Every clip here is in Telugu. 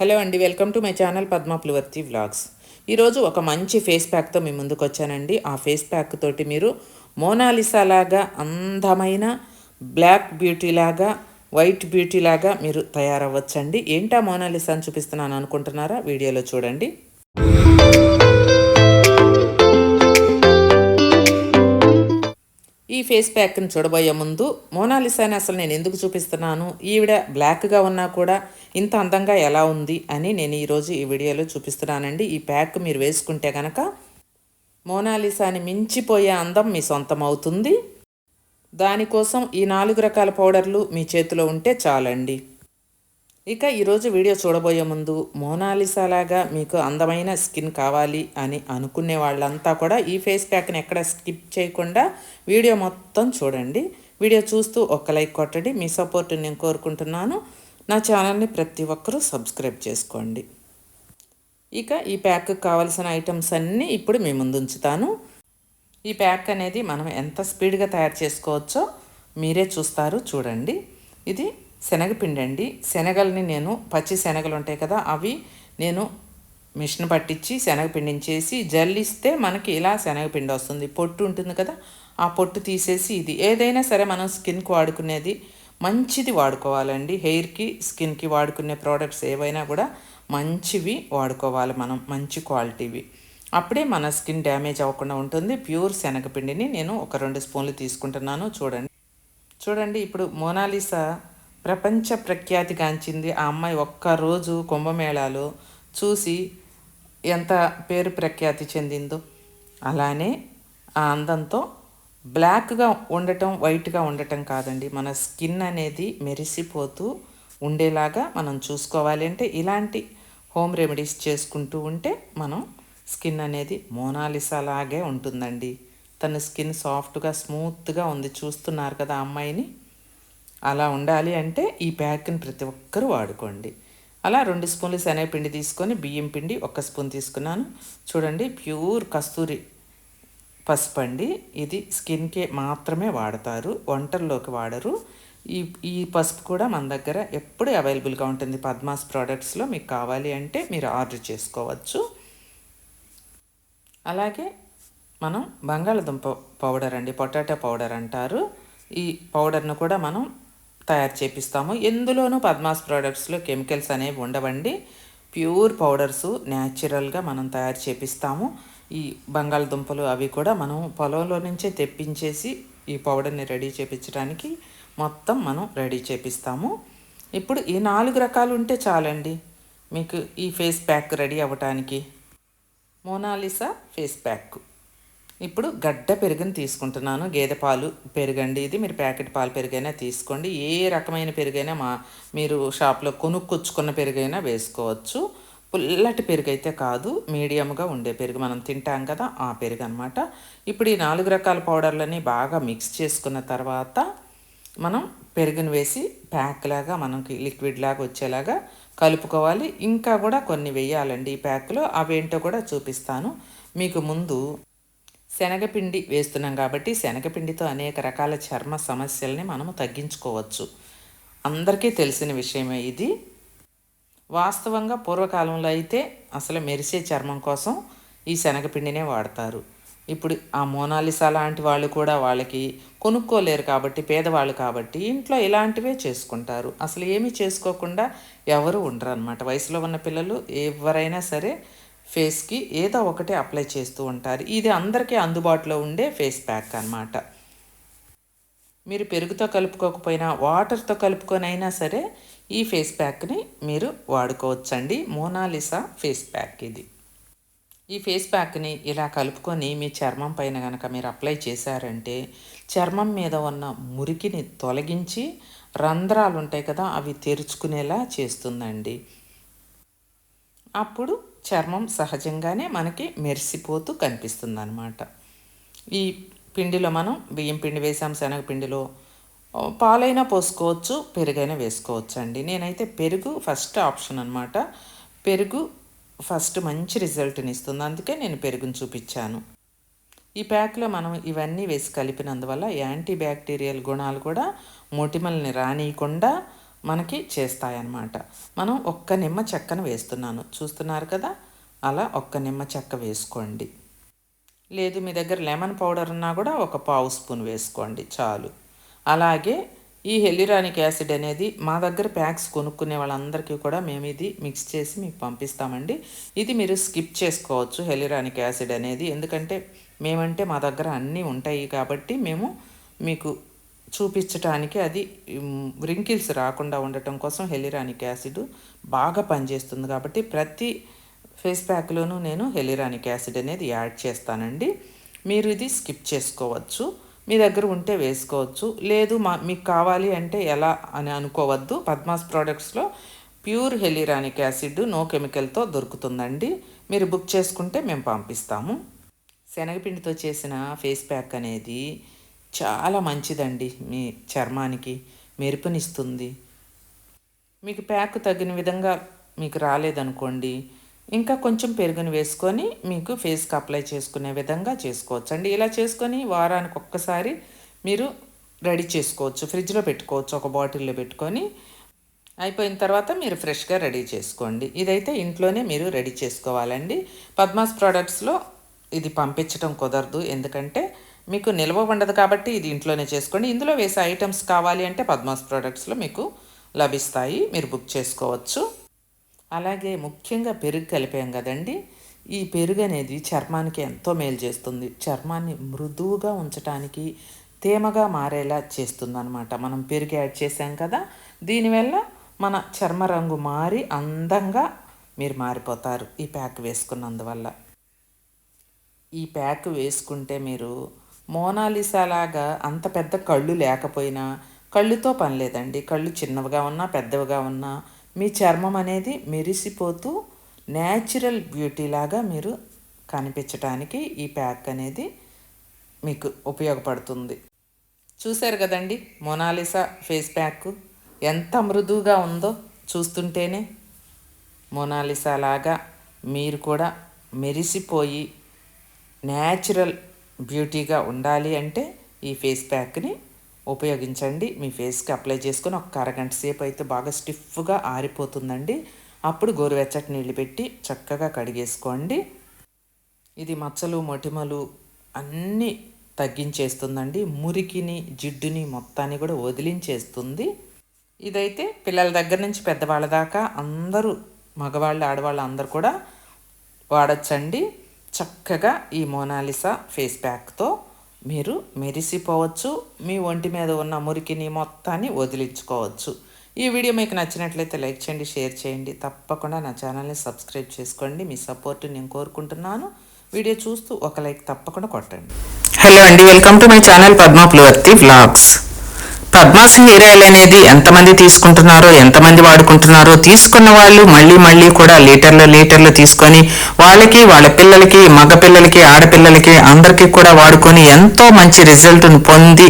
హలో అండి welcome to my channel Padma ప్లువర్తి vlogs. ఈరోజు ఒక మంచి ఫేస్ ప్యాక్తో మీ ముందుకు వచ్చానండి. ఆ ఫేస్ ప్యాక్ తోటి మీరు మోనాలిసా లాగా అందమైన బ్లాక్ బ్యూటీ లాగా వైట్ బ్యూటీ లాగా మీరు తయారవ్వచ్చండి. ఏంటా మోనాలిసా అని చూపిస్తున్నాను అనుకుంటున్నారా? వీడియోలో చూడండి. ఈ ఫేస్ ప్యాక్ని చూడబోయే ముందు మోనాలిసాని అసలు నేను ఎందుకు చూపిస్తున్నాను? ఈవిడ బ్లాక్గా ఉన్నా కూడా ఇంత అందంగా ఎలా ఉంది అని నేను ఈరోజు ఈ వీడియోలో చూపిస్తున్నానండి. ఈ ప్యాక్ మీరు వేసుకుంటే కనుక మోనాలిసాని మించిపోయే అందం మీ సొంతం అవుతుంది దానికోసం ఈ నాలుగు రకాల పౌడర్లు మీ చేతిలో ఉంటే చాలండి. ఇక ఈరోజు వీడియో చూడబోయే ముందు మోనాలిసా లాగా మీకు అందమైన స్కిన్ కావాలి అని అనుకునే వాళ్ళంతా కూడా ఈ ఫేస్ ప్యాక్ని ఎక్కడ స్కిప్ చేయకుండా వీడియో మొత్తం చూడండి. వీడియో చూస్తూ ఒక లైక్ కొట్టండి. మీ సపోర్ట్ నేను కోరుకుంటున్నాను. నా ఛానల్ని ప్రతి ఒక్కరూ సబ్స్క్రైబ్ చేసుకోండి. ఇక ఈ ప్యాక్ కావాల్సిన ఐటమ్స్ అన్నీ ఇప్పుడు మీ ముందు ఉంచుతాను ఈ ప్యాక్ అనేది మనం ఎంత స్పీడ్గా తయారు చేసుకోవచ్చో మీరే చూస్తారు చూడండి. ఇది శనగపిండి అండి శనగల్ని నేను పచ్చి శనగలు ఉంటాయి కదా అవి నేను మిషన్ పట్టించి శనగపిండిని చేసి జల్లిస్తే మనకి ఇలా శనగపిండి వస్తుంది. పొట్టు ఉంటుంది కదా ఆ పొట్టు తీసేసి ఇది. ఏదైనా సరే మనం స్కిన్కి వాడుకునేది మంచిది వాడుకోవాలండి. హెయిర్కి స్కిన్కి వాడుకునే ప్రోడక్ట్స్ ఏవైనా కూడా మంచివి వాడుకోవాలి మనం మంచి క్వాలిటీవి. అప్పుడే మన స్కిన్ డ్యామేజ్ అవ్వకుండా ఉంటుంది. ప్యూర్ శనగపిండిని నేను ఒక రెండు స్పూన్లు తీసుకుంటున్నాను. చూడండి. చూడండి ఇప్పుడు మోనాలిసా ప్రపంచ ప్రఖ్యాతిగాంచింది ఆ అమ్మాయి ఒక్కరోజు కుంభమేళాలో చూసి ఎంత పేరు ప్రఖ్యాతి చెందిందో. అలానే ఆ అందంతో బ్లాక్గా ఉండటం వైట్గా ఉండటం కాదండి. మన స్కిన్ అనేది మెరిసిపోతూ ఉండేలాగా మనం చూసుకోవాలి అంటే ఇలాంటి హోమ్ రెమెడీస్ చేసుకుంటూ ఉంటే మనం స్కిన్ అనేది మోనాలిసా లాగే ఉంటుందండి. తన స్కిన్ సాఫ్ట్గా స్మూత్గా ఉంది. చూస్తున్నారు కదా అమ్మాయిని. అలా ఉండాలి అంటే ఈ ప్యాక్ని ప్రతి ఒక్కరూ వాడుకోండి. అలా రెండు స్పూన్లు శనగపిండి తీసుకొని బియ్యం పిండి ఒక స్పూన్ తీసుకున్నాను. చూడండి ప్యూర్ కస్తూరి పసుపు అండి. ఇది స్కిన్కే మాత్రమే వాడతారు వంటల్లోకి వాడరు. ఈ ఈ పసుపు కూడా మన దగ్గర ఎప్పుడు అవైలబుల్గా ఉంటుంది పద్మాస్ ప్రోడక్ట్స్లో. మీకు కావాలి అంటే మీరు ఆర్డర్ చేసుకోవచ్చు. అలాగే మనం బంగాళదుంప పౌడర్ అండి పొటాటో పౌడర్ అంటారు. ఈ పౌడర్ను కూడా మనం తయారు చేపిస్తాము. ఎందులోనూ పద్మాస్ ప్రోడక్ట్స్లో కెమికల్స్ అనేవి ఉండవండి. ప్యూర్ పౌడర్స్ న్యాచురల్గా మనం తయారు చేపిస్తాము. ఈ బంగాళదుంపలు అవి కూడా మనం పొలంలో నుంచే తెప్పించేసి ఈ పౌడర్ని రెడీ చేపించడానికి మొత్తం మనం రెడీ చేపిస్తాము. ఇప్పుడు ఈ నాలుగు రకాలు ఉంటే చాలండి. మీకు ఈ ఫేస్ ప్యాక్ రెడీ అవ్వటానికి. Mona Lisa face pack. ఇప్పుడు గడ్డ పెరుగుని తీసుకుంటున్నాను. గేదె పాలు పెరుగండి. ఇది మీరు ప్యాకెట్ పాలు పెరుగైనా తీసుకోండి. ఏ రకమైన పెరుగైనా మా మీరు షాప్లో కొనుక్కొచ్చుకున్న పెరుగైనా వేసుకోవచ్చు. పుల్లటి పెరుగు అయితే కాదు మీడియంగా ఉండే పెరుగు మనం తింటాం కదా ఆ పెరుగు అనమాట ఇప్పుడు ఈ నాలుగు రకాల పౌడర్లని బాగా మిక్స్ చేసుకున్న తర్వాత మనం పెరుగును వేసి ప్యాక్ లాగా మనకి లిక్విడ్ లాగా వచ్చేలాగా కలుపుకోవాలి. ఇంకా కూడా కొన్ని వేయాలండి ఈ ప్యాక్లో. అవేంటో కూడా చూపిస్తాను. మీకు ముందు శనగపిండి వేస్తున్నాం కాబట్టి శనగపిండితో అనేక రకాల చర్మ సమస్యల్ని మనము తగ్గించుకోవచ్చు. అందరికీ తెలిసిన విషయమే ఇది. వాస్తవంగా పూర్వకాలంలో అయితే అసలు మెరిసే చర్మం కోసం ఈ శనగపిండినే వాడతారు. ఇప్పుడు ఆ మోనాలిసా లాంటి వాళ్ళు కూడా వాళ్ళకి కొనుక్కోలేరు కాబట్టి పేదవాళ్ళు కాబట్టి ఇంట్లో ఇలాంటివే చేసుకుంటారు. అసలు ఏమీ చేసుకోకుండా ఎవరు ఉండరు అనమాట వయసులో ఉన్న పిల్లలు ఎవరైనా సరే ఫేస్కి ఏదో ఒకటి అప్లై చేస్తూ ఉంటారు. ఇది అందరికీ అందుబాటులో ఉండే ఫేస్ ప్యాక్ అనమాట మీరు పెరుగుతో కలుపుకోకపోయినా వాటర్తో కలుపుకొనైనా సరే ఈ ఫేస్ ప్యాక్ని మీరు వాడుకోవచ్చండి. మోనాలిసా ఫేస్ ప్యాక్ ఇది. ఈ ఫేస్ ప్యాక్ని ఇలా కలుపుకొని మీ చర్మం పైన కనుక మీరు అప్లై చేశారంటే చర్మం మీద ఉన్న మురికిని తొలగించి రంధ్రాలు ఉంటాయి కదా అవి తెరుచుకునేలా చేస్తుందండి. అప్పుడు చర్మం సహజంగానే మనకి మెరిసిపోతూ కనిపిస్తుంది అనమాట ఈ పిండిలో మనం బియ్యం పిండి వేసాం శనగపిండిలో పాలైనా పోసుకోవచ్చు పెరుగైనా వేసుకోవచ్చు అండి నేనైతే పెరుగు ఫస్ట్ ఆప్షన్ అనమాట పెరుగు ఫస్ట్ మంచి రిజల్ట్ని ఇస్తుంది. అందుకే నేను పెరుగును చూపించాను. ఈ ప్యాక్లో మనం ఇవన్నీ వేసి కలిపినందువల్ల యాంటీ బ్యాక్టీరియల్ గుణాలు కూడా మొటిమల్ని రానియకుండా మనకి చేస్తాయన్నమాట. మనం ఒక్క నిమ్మ చెక్కను వేస్తున్నాను. చూస్తున్నారు కదా? అలా ఒక్క నిమ్మ చెక్క వేసుకోండి. లేదు మీ దగ్గర లెమన్ పౌడర్ ఉన్నా కూడా ఒక పావు స్పూన్ వేసుకోండి. చాలు. అలాగే ఈ హెలిరానిక్ యాసిడ్ అనేది మా దగ్గర ప్యాక్స్ కొనుక్కునే వాళ్ళందరికీ కూడా మేము ఇది మిక్స్ చేసి మీకు పంపిస్తామండి. ఇది మీరు స్కిప్ చేసుకోవచ్చు హెలిరానిక్ యాసిడ్ అనేది. ఎందుకంటే మేమంటే మా దగ్గర అన్నీ ఉంటాయి కాబట్టి మేము మీకు చూపించటానికి అది రింకిల్స్ రాకుండా ఉండటం కోసం హెలిరానిక్ యాసిడ్ బాగా పనిచేస్తుంది కాబట్టి ప్రతి ఫేస్ ప్యాక్లోనూ నేను హెలిరానిక్ యాసిడ్ అనేది యాడ్ చేస్తానండి. మీరు ఇది స్కిప్ చేసుకోవచ్చు. మీ దగ్గర ఉంటే వేసుకోవచ్చు. లేదు మా మీకు కావాలి అంటే ఎలా అని అనుకోవద్దు. పద్మాస్ ప్రోడక్ట్స్లో ప్యూర్ హెలిరానిక్ యాసిడ్ నో కెమికల్తో దొరుకుతుందండి. మీరు బుక్ చేసుకుంటే మేము పంపిస్తాము. శనగపిండితో చేసిన ఫేస్ ప్యాక్ అనేది చాలా మంచిదండి మీ చర్మానికి మెరుపునిస్తుంది. మీకు ప్యాక్ తగిన విధంగా మీకు రాలేదనుకోండి ఇంకా కొంచెం పెరుగుని వేసుకొని మీకు ఫేస్కి అప్లై చేసుకునే విధంగా చేసుకోవచ్చు అండి ఇలా చేసుకొని వారానికి ఒక్కసారి మీరు రెడీ చేసుకోవచ్చు. ఫ్రిడ్జ్లో పెట్టుకోవచ్చు ఒక బాటిల్లో పెట్టుకొని అయిపోయిన తర్వాత మీరు ఫ్రెష్గా రెడీ చేసుకోండి. ఇదైతే ఇంట్లోనే మీరు రెడీ చేసుకోవాలండి. పద్మాస్ ప్రోడక్ట్స్లో ఇది పంపించడం కుదరదు. ఎందుకంటే మీకు నిల్వ ఉండదు కాబట్టి ఇది ఇంట్లోనే చేసుకోండి. ఇందులో వేసే ఐటమ్స్ కావాలి అంటే పద్మాస్ ప్రోడక్ట్స్లో మీకు లభిస్తాయి. మీరు బుక్ చేసుకోవచ్చు. అలాగే ముఖ్యంగా పెరుగు కలిపాం కదండి. ఈ పెరుగు అనేది చర్మానికి ఎంతో మేలు చేస్తుంది. చర్మాన్ని మృదువుగా ఉంచడానికి తేమగా మారేలా చేస్తుంది అనమాట మనం పెరుగు యాడ్ చేసాం కదా దీనివల్ల మన చర్మ రంగు మారి అందంగా మీరు మారిపోతారు ఈ ప్యాక్ వేసుకున్నందువల్ల. ఈ ప్యాక్ వేసుకుంటే మీరు మోనాలిసా లాగా అంత పెద్ద కళ్ళు లేకపోయినా కళ్ళుతో పని లేదండి. కళ్ళు చిన్నవిగా ఉన్నా పెద్దవిగా ఉన్నా మీ చర్మం అనేది మెరిసిపోతూ న్యాచురల్ బ్యూటీ లాగా మీరు కనిపించడానికి ఈ ప్యాక్ అనేది మీకు ఉపయోగపడుతుంది. చూశారు కదండి మొనాలిసా ఫేస్ ప్యాక్ ఎంత మృదువుగా ఉందో చూస్తుంటేనే మొనాలిసా లాగా మీరు కూడా మెరిసిపోయి న్యాచురల్ బ్యూటీగా ఉండాలి అంటే ఈ ఫేస్ ప్యాక్ని ఉపయోగించండి. మీ ఫేస్కి అప్లై చేసుకొని ఒక అరగంట సేపు అయితే బాగా స్టిఫ్గా ఆరిపోతుందండి. అప్పుడు గోరువెచ్చటి నీళ్ళు పెట్టి చక్కగా కడిగేసుకోండి. ఇది మచ్చలు మొటిమలు అన్నీ తగ్గించేస్తుందండి. మురికిని జిడ్డుని మొత్తాన్ని కూడా వదిలించేస్తుంది. ఇదైతే పిల్లల దగ్గర నుంచి పెద్దవాళ్ళ దాకా అందరూ మగవాళ్ళు ఆడవాళ్ళు అందరు కూడా వాడచ్చండి. చక్కగా ఈ మోనాలిసా ఫేస్ ప్యాక్తో మీరు మెరిసిపోవచ్చు. మీ ఒంటి మీద ఉన్న మురికిని మొత్తాన్ని వదిలించుకోవచ్చు. ఈ వీడియో మీకు నచ్చినట్లయితే లైక్ చేయండి షేర్ చేయండి. తప్పకుండా నా ఛానల్ని సబ్స్క్రైబ్ చేసుకోండి. మీ సపోర్ట్ నేను కోరుకుంటున్నాను. వీడియో చూస్తూ ఒక లైక్ తప్పకుండా కొట్టండి. హలో అండి. Welcome to my channel Padma ప్లువర్తి vlogs. Padma's hair oil అనేది ఎంతమంది తీసుకుంటున్నారో ఎంతమంది వాడుకుంటున్నారో తీసుకున్న వాళ్ళు మళ్ళీ మళ్ళీ కూడా లీటర్లు లీటర్లు తీసుకొని వాళ్ళకి వాళ్ళ పిల్లలకి మగ పిల్లలకి ఆడపిల్లలకి అందరికీ కూడా వాడుకొని ఎంతో మంచి రిజల్ట్ను పొంది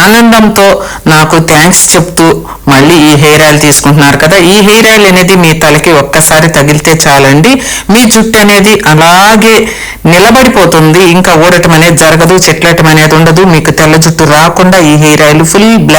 ఆనందంతో నాకు థ్యాంక్స్ చెప్తూ మళ్ళీ ఈ హెయిర్ ఆయిల్ తీసుకుంటున్నారు కదా. ఈ హెయిర్ ఆయిల్ అనేది మీ తలకి ఒక్కసారి తగిలితే చాలండి. మీ జుట్టు అనేది అలాగే నిలబడిపోతుంది. ఇంకా ఊడటం అనేది జరగదు చెట్లటం అనేది ఉండదు. మీకు తెల్ల జుట్టు రాకుండా ఈ hair oil full black